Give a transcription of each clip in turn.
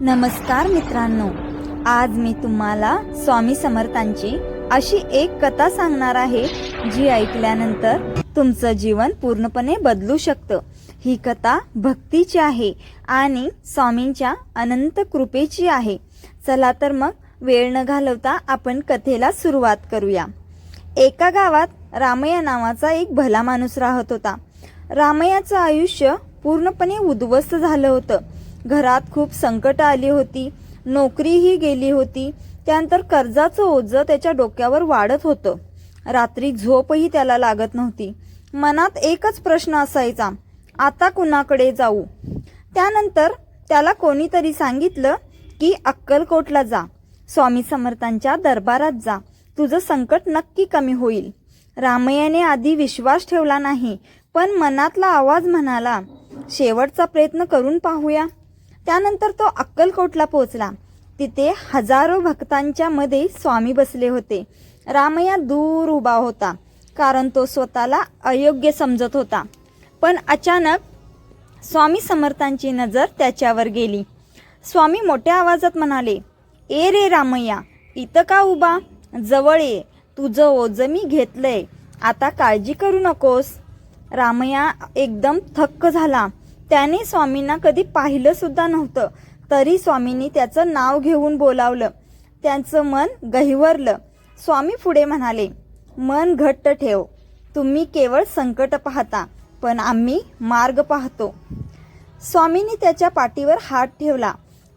नमस्कार मित्रांनो आज मी तुम्हाला स्वामी समर्थांची अशी एक कथा सांगणार आहे जी ऐकल्यानंतर तुमचं जीवन पूर्णपणे बदलू शकतं. ही कथा भक्तीची आहे आणि स्वामींच्या अनंत कृपेची आहे. चला तर मग वेळ न घालवता आपण कथेला सुरुवात करूया. एका गावात रामया नावाचा एक भला माणूस राहत होता. रामयाचं आयुष्य पूर्णपणे उद्ध्वस्त झालं होतं. घरात खूप संकट आली होती नोकरीही गेली होती त्यानंतर कर्जाचं ओझं त्याच्या डोक्यावर वाढत होतं. रात्री झोपही त्याला लागत नव्हती. मनात एकच प्रश्न असायचा आता कुणाकडे जाऊ? त्यानंतर त्याला कोणीतरी सांगितलं की अक्कलकोटला जा. स्वामी समर्थांच्या दरबारात जा. तुझं संकट नक्की कमी होईल. रामय्याने आधी विश्वास ठेवला नाही पण मनातला आवाज म्हणाला शेवटचा प्रयत्न करून पाहूया. त्यानंतर तो अक्कलकोटला पोहोचला. तिथे हजारो भक्तांच्या मध्ये स्वामी बसले होते. रामया दूर उभा होता कारण तो स्वतःला अयोग्य समजत होता. पण अचानक स्वामी समर्थांची नजर त्याच्यावर गेली. स्वामी मोठ्या आवाजात म्हणाले ए रे रामय्या इथं का उभा? जवळ ये. तुझं ओझं मी घेतलंय. आता काळजी करू नकोस. रामया एकदम थक्क झाला. त्याने स्वामींना कधी पाहिलं सुद्धा नव्हतं. तरी स्वामींनी त्याचं नाव घेऊन बोलावलं. त्यांचं मन गहिवरलं. स्वामी पुढे म्हणाले मन घट्ट ठेव. तुम्ही केवळ संकट पाहता पण आम्ही मार्ग पाहतो. स्वामींनी त्याच्या पाठीवर हात ठेवला.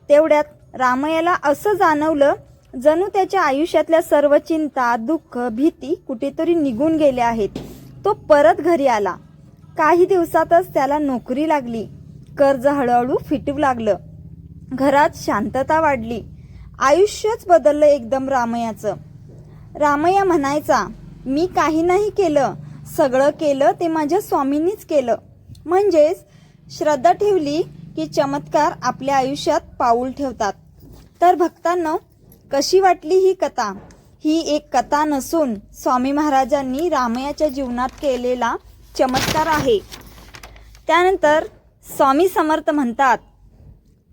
तेवढ्यात रामयाला असं जाणवलं जणू त्याच्या आयुष्यातल्या सर्व चिंता दुःख भीती कुठेतरी निघून गेल्या आहेत. तो परत घरी आला. काही दिवसातच त्याला नोकरी लागली. कर्ज हळूहळू फिटू लागलं. घरात शांतता वाढली. आयुष्यच बदललं एकदम रामयाचं. रामय्या म्हणायचा मी काही नाही केलं. सगळं केलं ते माझ्या स्वामींनीच केलं. म्हणजेच श्रद्धा ठेवली की चमत्कार आपल्या आयुष्यात पाऊल ठेवतात. तर भक्तांना कशी वाटली ही कथा? ही एक कथा नसून स्वामी महाराजांनी रामयाच्या जीवनात केलेला चमत्कार आहे. त्यानंतर स्वामी समर्थ म्हणतात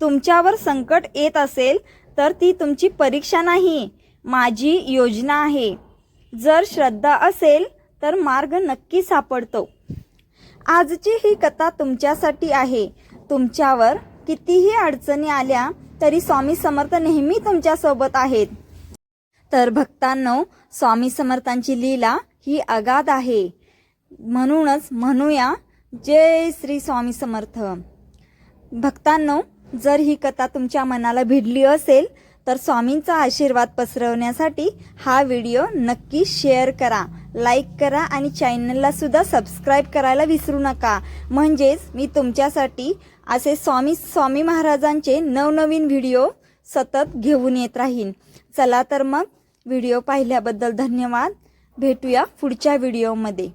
तुमच्यावर संकट येत असेल तर ती तुमची परीक्षा नाही. माझी योजना आहे. जर श्रद्धा असेल तर मार्ग नक्की सापडतो. आजची ही कथा तुमच्यासाठी आहे. तुमच्यावर कितीही अडचणी आल्या तरी स्वामी समर्थ नेहमी तुमच्यासोबत आहेत. तर भक्तांनो स्वामी समर्थांची लीला ही अगाध आहे. म्हणूनच म्हणूया जय श्री स्वामी समर्थ. भक्तांनो जर ही कथा तुमच्या मनाला भिडली असेल तर स्वामींचा आशीर्वाद पसरवण्यासाठी हा व्हिडिओ नक्की शेअर करा लाईक करा आणि चॅनलला सुद्धा सबस्क्राईब करायला विसरू नका. म्हणजेच मी तुमच्यासाठी असे स्वामी स्वामी महाराजांचे नवनवीन व्हिडिओ सतत घेऊन येत राहीन. चला तर मग व्हिडिओ पाहिल्याबद्दल धन्यवाद. भेटूया पुढच्या व्हिडिओमध्ये.